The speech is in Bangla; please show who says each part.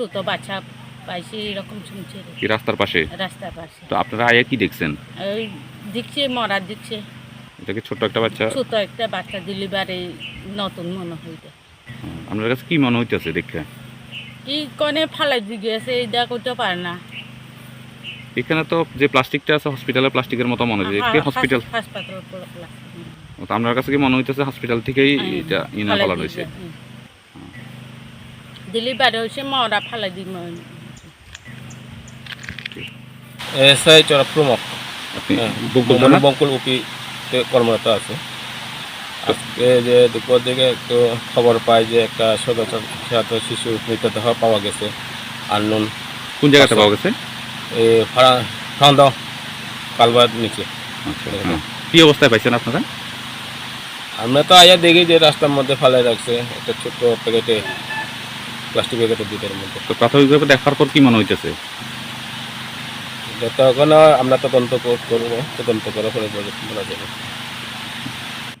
Speaker 1: ছোট বাচ্চা পাইছে এরকম শুনছে।
Speaker 2: কি রাস্তার পাশে?
Speaker 1: রাস্তার পাশে।
Speaker 2: তো আপনারা আয়া কি দেখছেন?
Speaker 1: ওই দিচ্ছে মরা দিচ্ছে
Speaker 2: এটা কি ছোট্ট একটা বাচ্চা?
Speaker 1: ছোট একটা বাচ্চা ডেলিভারি নতুন মনে হইতে।
Speaker 2: আপনার কাছে কি মনে হইতেছে দেখে
Speaker 1: কি কনে ফালাই দিয়ে গেছে এটা করতে পারে না।
Speaker 2: এখানে তো যে প্লাস্টিকটা আছে হসপিটালের প্লাস্টিকের মতো মনে হচ্ছে কি হসপিটাল
Speaker 1: হাসপাতাল
Speaker 2: তো আপনার কাছে কি মনে হইতেছে হসপিটাল থেকেই এটা ইনা ফেলা
Speaker 1: হয়েছে মরা
Speaker 3: এসআই প্রমুখ। হ্যাঁ? বঙ্কুল উপি কর্মরত আছে। আজকে যে দুপুর দিকে একটু খবর পাই যে একটা সদস্য শিশুর মৃতদেহ পাওয়া গেছে। আননোন।
Speaker 2: কোন জায়গাতে পাওয়া গেছে?
Speaker 3: কালবার নিচে।
Speaker 2: আচ্ছা হ্যাঁ। কি অবস্থায় পাইছেন আপনারা?
Speaker 3: আমরা তো আয়া দেখি যে রাস্তার মধ্যে ফালাই রাখছে। একটা ছোট্ট প্যাকেটে। প্লাস্টিক ব্যাগের দুইটার মধ্যে।
Speaker 2: তো প্রাথমিকভাবে দেখার পর কি মনে হইতেছে?
Speaker 3: যতক্ষণ আমরা তদন্ত করব তদন্ত করার পরে বলা যাবে।